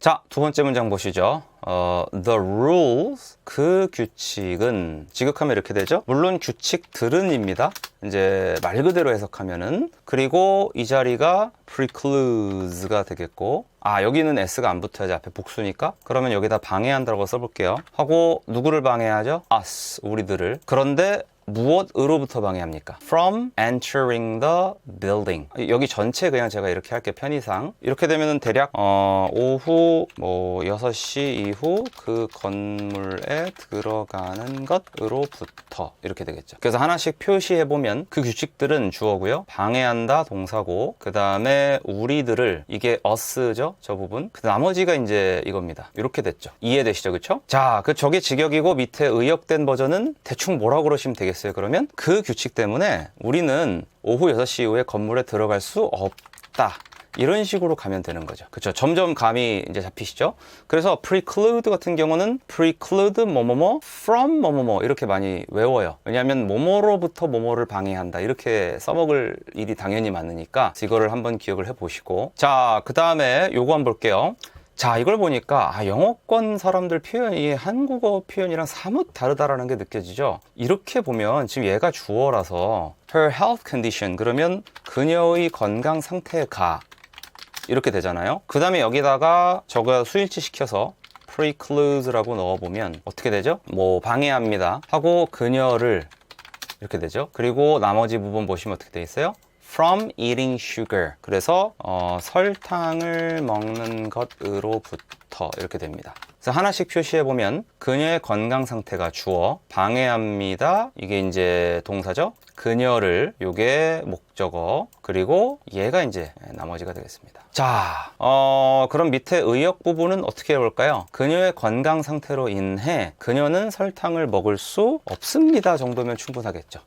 자, 두 번째 문장 보시죠. 어, the rules, 그 규칙은 지극하면 이렇게 되죠. 물론 규칙들은입니다. 이제 말 그대로 해석하면은 그리고 이 자리가 precludes가 되겠고 아 여기는 s가 안 붙어야지 앞에 복수니까 그러면 여기다 방해한다고 써볼게요. 하고 누구를 방해하죠? us 우리들을. 그런데 무엇으로부터 방해합니까? From entering the building. 여기 전체 그냥 제가 이렇게 할게요. 편의상. 이렇게 되면은 대략 어, 오후 뭐 6시 이후 그 건물에 들어가는 것으로부터 이렇게 되겠죠. 그래서 하나씩 표시해 보면 그 규칙들은 주어고요. 방해한다 동사고 그다음에 우리들을 이게 us죠. 저 부분. 그 나머지가 이제 이겁니다. 이렇게 됐죠. 이해되시죠? 그렇죠? 자, 그 저게 직역이고 밑에 의역된 버전은 대충 뭐라고 그러시면 되겠어요. 그러면 그 규칙 때문에 우리는 오후 6시 이후에 건물에 들어갈 수 없다. 이런 식으로 가면 되는 거죠. 그렇죠. 점점 감이 이제 잡히시죠? 그래서 preclude 같은 경우는 preclude 뭐뭐뭐 from 뭐뭐뭐 이렇게 많이 외워요. 왜냐하면 뭐뭐로부터 뭐뭐를 방해한다. 이렇게 써먹을 일이 당연히 많으니까 이거를 한번 기억을 해 보시고 자, 그 다음에 요거 한번 볼게요. 자, 이걸 보니까 아, 영어권 사람들 표현이 한국어 표현이랑 사뭇 다르다라는 게 느껴지죠. 이렇게 보면 지금 얘가 주어라서 her health condition 그러면 그녀의 건강 상태가 이렇게 되잖아요. 그 다음에 여기다가 저거 수일치 시켜서 precludes라고 넣어보면 어떻게 되죠? 뭐 방해합니다 하고 그녀를 이렇게 되죠. 그리고 나머지 부분 보시면 어떻게 돼 있어요? From eating sugar. 그래서 어, 설탕을 먹는 것으로부터 이렇게 됩니다. 그래서 하나씩 표시해 보면 그녀의 건강 상태가 주어, 방해합니다. 이게 이제 동사죠. 그녀를 요게 목적어 그리고 얘가 이제 나머지가 되겠습니다. 자, 어, 그럼 밑에 의역 부분은 어떻게 해볼까요? 그녀의 건강 상태로 인해 그녀는 설탕을 먹을 수 없습니다 정도면 충분하겠죠.